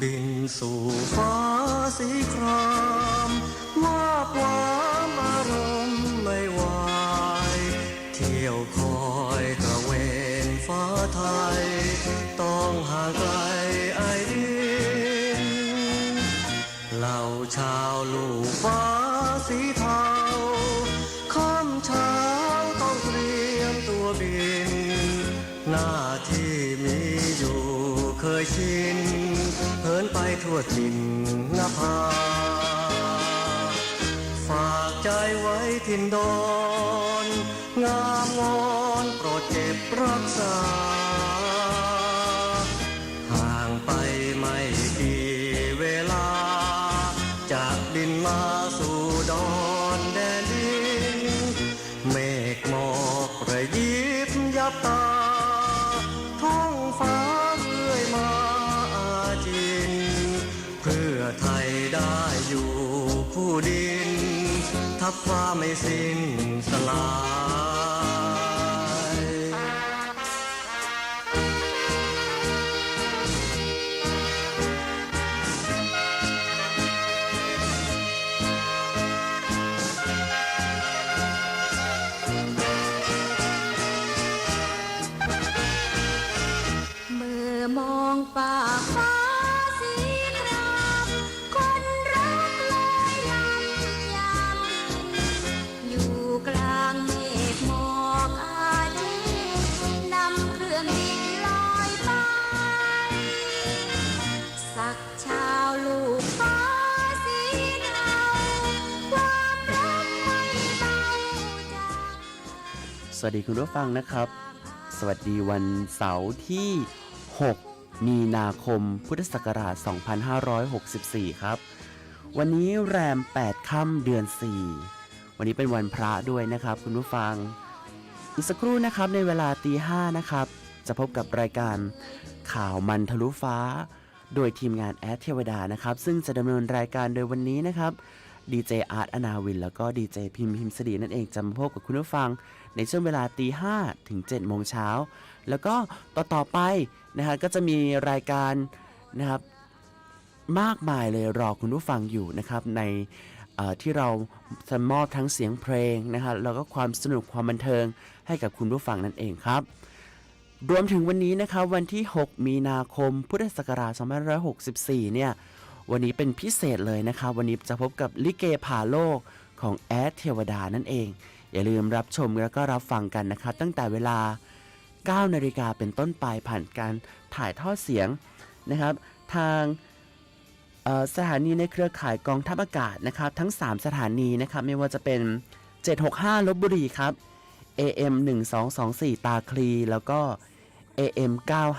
บินสู่ฟ้าสีครามว่าความอารมณ์ไม่ไหวเที่ยวคอยตระเวนฟ้าไทย ต้องห่างไกลไอดินเหล่าชาวลูกฟ้าสีเทาค่ำเช้าต้องเตรียมตัวบิน หน้าที่มีอยู่เคยชิน นไปทั่วถิ่นนภา ฝากใจไว้ถิ่นดอนงามงอนโปรดเก็บรักษา ห่างไปไม่กี่เวลา จากดินมาสู่ดอนแดนดิน เมฆหมอกระยิบยับตาท้องฟ้า ได้อยู่คู่ดิน ทับฟ้าไม่สิ้นสลาย สวัสดีคุณผู้ฟังนะครับ สวัสดีวันเสาร์ที่ 6 มีนาคมพุทธศักราช 2564 ครับ วันนี้แรม 8 ค่ำเดือน 4 วันนี้เป็นวันพระด้วยนะครับ คุณผู้ฟัง อีกสักครู่นะครับในเวลาตีห้านะครับ จะพบกับรายการข่าวมันทะลุฟ้า โดยทีมงานแอดเทวดานะครับ ซึ่งจะดำเนินรายการโดยวันนี้นะครับ ดีเจอาร์ตอนาวิน แล้วก็ดีเจพิมพิมสดีนั่นเองจะมาพบกับคุณผู้ฟัง ในช่วงเวลาตีห้ถึง7โมงเช้า แล้วก็ต่อต่อไปนะฮะก็จะมีรายการนะครับมากมายเลยรอคุณผู้ฟังอยู่นะครับในที่เราจะมอบทั้งเสียงเพลงนะฮะแล้วก็ความสนุกความบันเทิงให้กับคุณผู้ฟังนั่นเองครับ รวมถึงวันนี้นะครับวันที่ 6 มีนาคมพุทธศักราช2564 เนี่ย วันนี้เป็นพิเศษเลยนะครับ วันนี้จะพบกับลิเกผ่าโลกของแอดเทวดานั่นเอง อย่าลืมรับชมแล้วก็รับฟังกันนะครับ ตั้งแต่เวลา 9 นาฬิกาเป็นต้นไปผ่านการถ่ายทอดเสียงนะครับ ทางสถานีในเครือข่ายกองทัพอากาศนะครับ ทั้ง 3 สถานีนะครับ ไม่ว่าจะเป็น 765ลบบุรีครับ AM 1224 ตาคลี แล้วก็ AM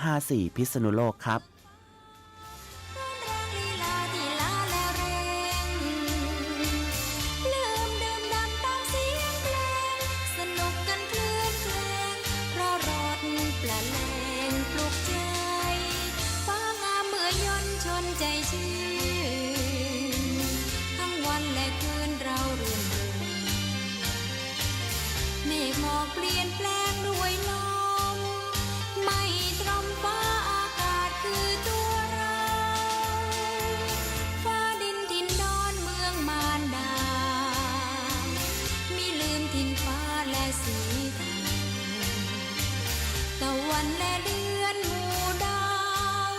954 พิษณุโลกครับ ปละเลงปลุกใจฟ้างามเมื่อยนชนใจชื่นทั้งวันและคืนเราเรื่นเริงเมฆหมอกเปลี่ยนแปลง วันและเดือนหมู่ดาว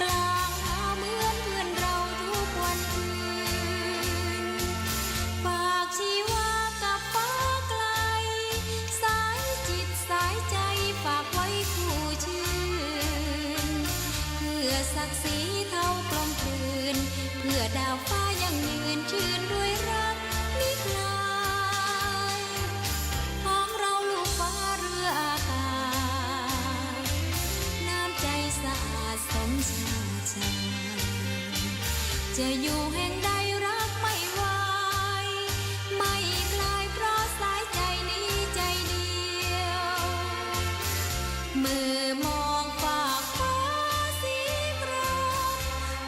กลางหาวเหมือนเพื่อนเราทุกวันคืนฝากชีวากับฟ้าไกล สายจิตสายใจฝากไว้คู่ชื่น เพื่อศักดิ์ศรีเท่ากลมกลืน เพื่อดาวฟ้ายังยืนชื่นด้วย จะอยู่แห่งใดรักไม่ไหวไม่คลายเพราะสายใจนี้ใจเดียว มือมองฝากฟ้าสีคราม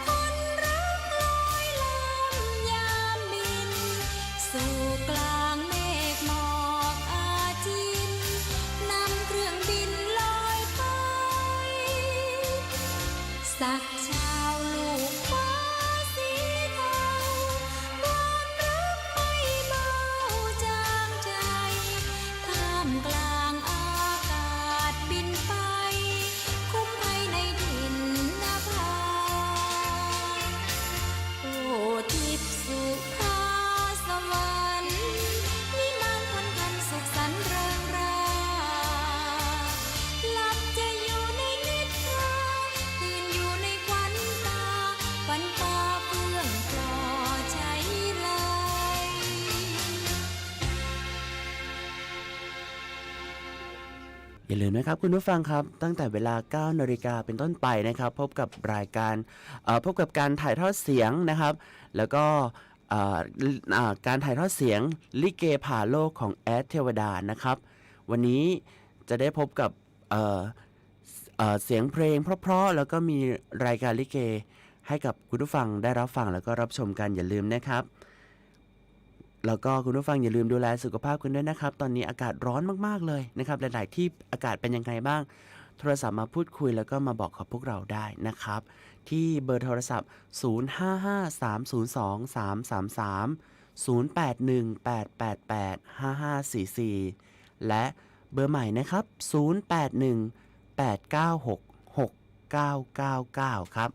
คนรักลอยลำยามบิน สู่กลางเมฆหมอกอาจินนำเครื่องบินลอยไป สักชา อย่าลืมนะครับคุณผู้ฟังครับ ตั้งแต่เวลา9นาฬิกาเป็นต้นไปนะครับ พบกับรายการพบกับการถ่ายทอดเสียงนะครับ แล้วก็การถ่ายทอดเสียงลิเกผ่าโลกของแอดเทวดานะครับ วันนี้จะได้พบกับเเเสียงเพลงเพราะๆแล้วก็มีรายการลิเกให้กับคุณผู้ฟังได้รับฟังแล้วก็รับชมกันอย่าลืมนะครับ แล้วก็คุณผู้ฟังอย่าลืมดูแลสุขภาพกันด้วยนะครับ ตอนนี้อากาศร้อนมากๆเลยนะครับ หลาย ๆ ที่อากาศเป็นยังไงบ้าง โทรศัพท์มาพูดคุยแล้วก็มาบอกกับพวกเราได้นะครับ ที่เบอร์โทรศัพท์ 0553023333และเบอร์ใหม่นะครับ 0818966999 ครับ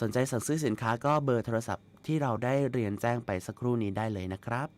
สนใจสั่งซื้อสินค้าก็เบอร์โทรศัพท์ ที่เราได้เรียนแจ้งไปสักครู่นี้ได้เลยนะครับ